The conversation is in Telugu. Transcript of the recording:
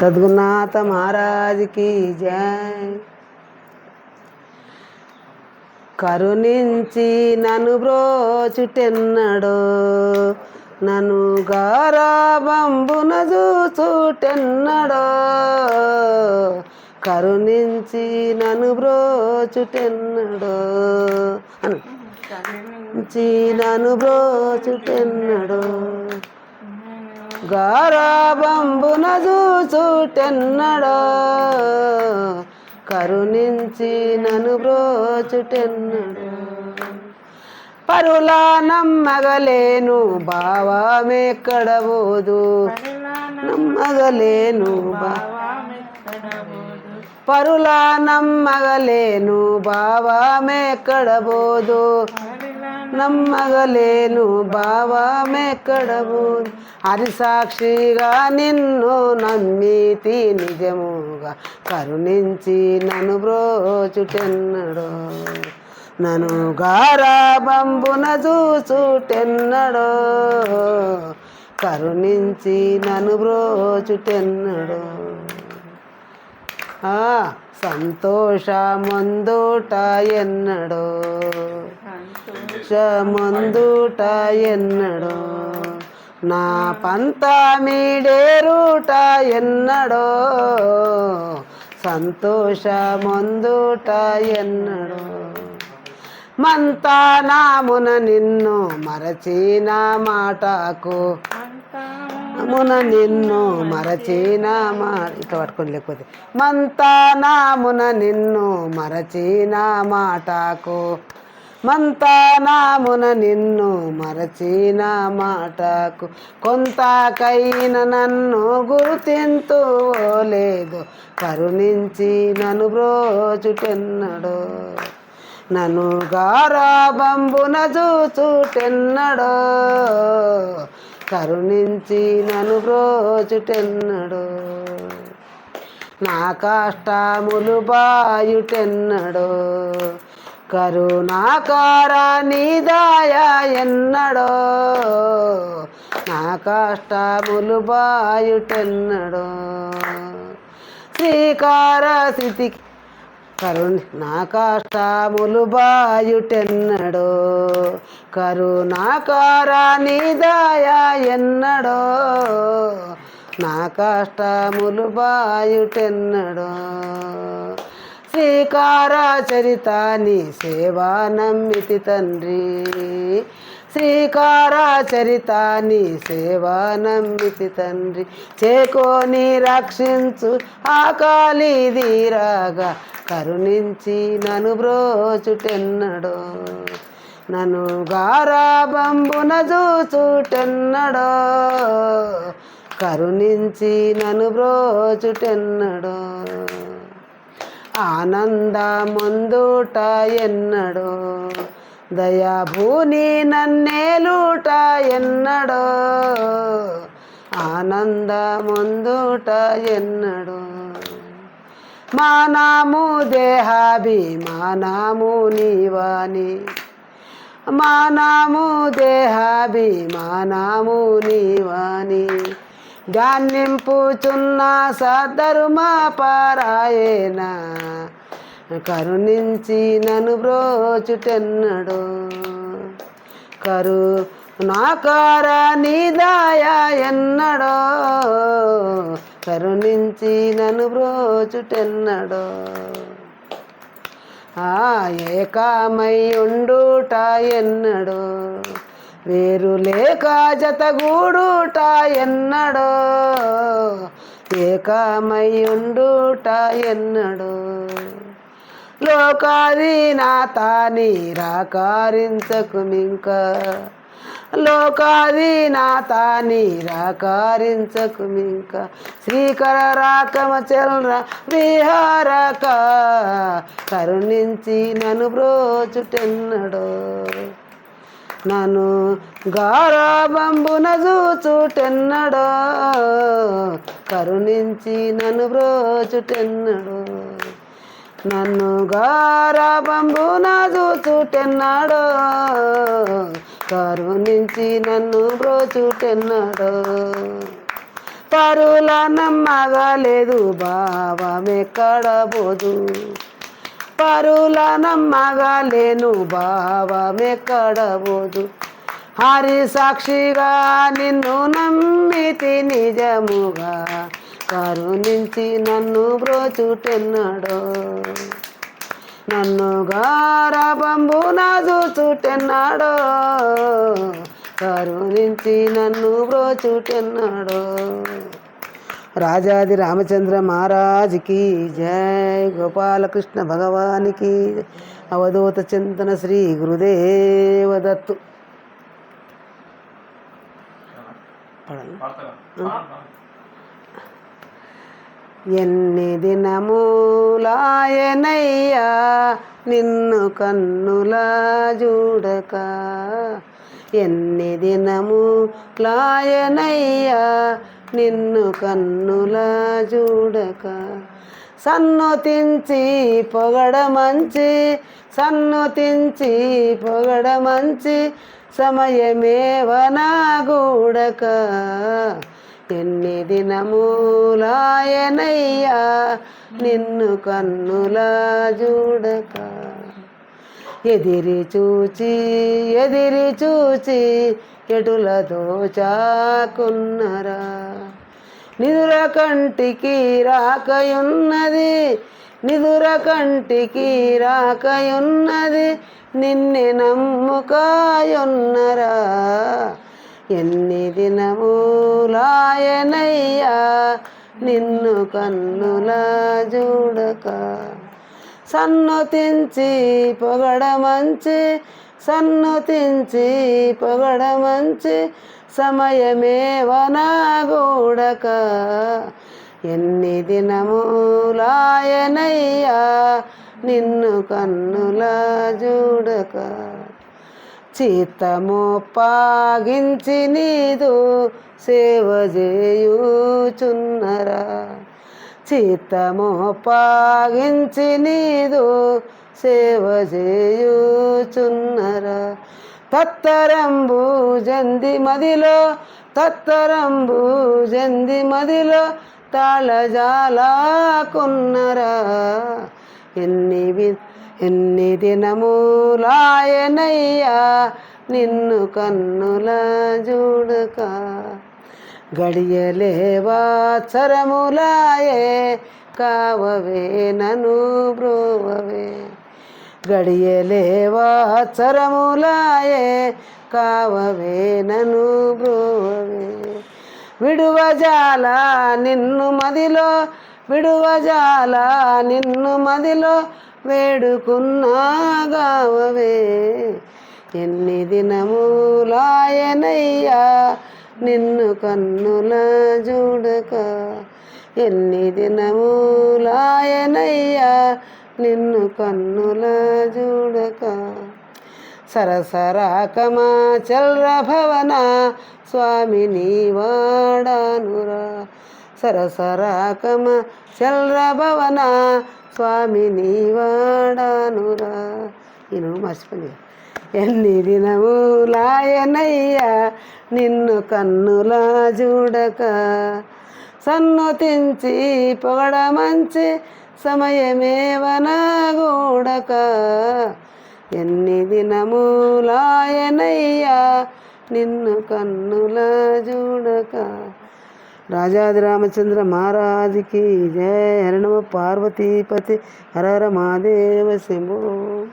సద్గురునాథ మహారాజ్కి జై. కరుణించి నన్ను బ్రోచుటెన్నడో నన్ను గారాబంబున చూచుటెన్నడో కరుణించి నన్ను బ్రోచుటెన్నడో అను. నను నన్ను బ్రోచుటెన్నడో. గారాబంబున చూచుటెన్నడో కరుణించి నను బ్రోచుటెన్నడో. పరులా నమ్మగలేను భావమెక్కడ పోదు నమ్మగలేను బా పరులా నమ్మగలేను భావమెక్కడ పోదు నమ్మగలేను భావమెక్కడ పోదు హరి సాక్షిగా నిన్ను నమ్మితి నిజముగా కరుణించి నన్ను బ్రోచుటెన్నడో. గారా గారాబంబున చూచుటెన్నడో. కరుణించి నన్ను బ్రోచుటెన్నడో. ఆ సంతోషమందుట ఎన్నడో. మందుట ఎన్నడో నా పంత మీడేరుట ఎన్నడో సంతోషమందుట ఎన్నడో. మంతానామున నిన్ను మరచిన మాటకు మున నిన్ను మరచిన మా ఇట్లా పట్టుకొని లేకపోతే మంతానామున నిన్ను మరచిన మాటకు మంతానామున నిన్ను మరచిన మాటకు కొంతకైన నన్ను గుర్తింతు లేదు. కరుణించి నన్ను బ్రోచుటెన్నడో నన్ను గారాబంబున చూచుటెన్నడో కరుణించి నన్ను బ్రోచుటెన్నడో నా కష్టములు బాయుటెన్నడో కరుణాకార నిదాయ ఎన్నడో నా కష్టములు బాయుటెన్నడో. శ్రీకార స్థితికి కరుణ నా కష్టములు బాయుటెన్నడో కరుణాకార నిదాయ ఎన్నడో నా కష్టములు బాయుటెన్నడో. శ్రీకార చరిత నీ సేవా నమ్మితి తండ్రి. శ్రీకార చరిత నీ సేవా నమ్మితి తండ్రి. చేకోని రక్షించు ఆకాలి దీరాగా కరుణించి నన్ను బ్రోచుటెన్నడో. నన్ను గారాబంబున చూచుటెన్నడో. కరుణించి నన్ను బ్రోచుటెన్నడో. ఆనందమందుట ఎన్నడో దయాభూని నన్నేలుట ఎన్నడో ఆనందమందుట ఎన్నడో. మానాము దేహాభిమానాము నీవాని మానాము దేహాభిమానాము నీవాని గాన్నింపుచున్న సధర్మ పారాయణ కరుణించి నన్ను బ్రోచుటెన్నడు. కరు నాకార నీదాయ ఎన్నడో. కరుణించి నన్ను బ్రోచుటెన్నడో. ఆ ఏకామై ఉండుట ఎన్నడో. వేరు లేక జతగూడుట ఎన్నడో ఏకామై ఉండుట ఎన్నడో. లోకాధీనాథ నిరాకారించకు మింకా లోకాధీనాథ నిరాకారించకు మింక. శ్రీకర రాకమ చెల్ర విహారక కరుణించి నన్ను బ్రోచుటెన్నడో. నన్ను గారాబంబున చూచుటెన్నడో కరుణించి నన్ను బ్రోచుటెన్నడు. నన్ను గారాబంబున చూచుటెన్నాడో కరుణించి నన్ను బ్రోచుటెన్నాడో. పరుల నమ్మగలేదు భావమెక్కడ పోదు. పరుల నమ్మగలేను భావమెక్కడబోదు హరి సాక్షిగా నిన్ను నమ్మితి నిజముగా కరుణించి నన్ను బ్రోచుటెన్నడో. నన్ను గారబంబు నా చూచుటెన్నాడో కరుణించి నన్ను బ్రోచుటెన్నాడో. రాజాది రామచంద్ర మహారాజుకి జై. గోపాలకృష్ణ భగవానికి అవధూత చింతన శ్రీ గురుదేవ దత్తు పడండి. ఎన్ని దినములాయనయ్యా నిన్ను కన్నులా చూడక ఎన్ని దినములాయనయ్యా నిన్ను కన్నులా చూడక. సన్నుతించి పొగడ మంచి సన్నుతించి పొగడ మంచి సమయమేవనా గూడక ఎన్ని దినములాయనయ్యా నిన్ను కన్నులా చూడక. ఎదిరి చూచి ఎదిరి చూచి ఎటుల దోచాకున్నరా? నిదుర కంటికి రాకయున్నది నిదుర కంటికి రాకయున్నది నిన్నే నమ్ముకాయున్నరా? ఎన్ని దినములాయనయ్యా నిన్ను కన్నులా చూడక. సన్నుతించి పొగడ మంచి సన్నుతించి పొగడ మంచి సమయమేవనా గూడక ఎన్ని దినములాయనయ్యా నిన్ను కన్నులా చూడక చిత్తము పాగించి నీదు సేవ చేయుచున్నరా. చిత్తము పాగించి నీదు సేవ చేయుచున్నరా. తత్తరంబు జంది మదిలో తత్తరంబు జంది మదిలో తాళజాలాకున్నరా. ఎన్ని వి- ఎన్ని దినములాయనయ్యా నిన్ను కన్నుల చూడక గడియలేవా చరములాయే కావవే నను బ్రోవవే. గడియలేవా చరములాయే కావవే నను బ్రోవవే. విడువజాల నిన్ను మదిలో విడువజాల నిన్ను మదిలో వేడుకున్నాగావవే ఎన్ని దినములాయనయ్యా నిన్ను కన్నుల చూడక ఎన్ని దినములాయనయ్యా నిన్ను కన్నుల చూడక సరసరాకమా చల్ర భవన స్వామి నీవాడానురా సరసరాకమ చల్ర భవన స్వామి నీవాడానురా నేను మర్చిపోయి ఎన్ని దినములాయనయ్యా నిన్ను కన్నులా చూడక. సన్నుతించి పొగడ మంచి సమయమేవనా గూడక ఎన్ని దినములాయనయ్యా నిన్ను కన్నులా చూడక. రాజాది రామచంద్ర మహారాజుకి జయ హరణమ పార్వతీపతి హర హర మహాదేవ శంభో.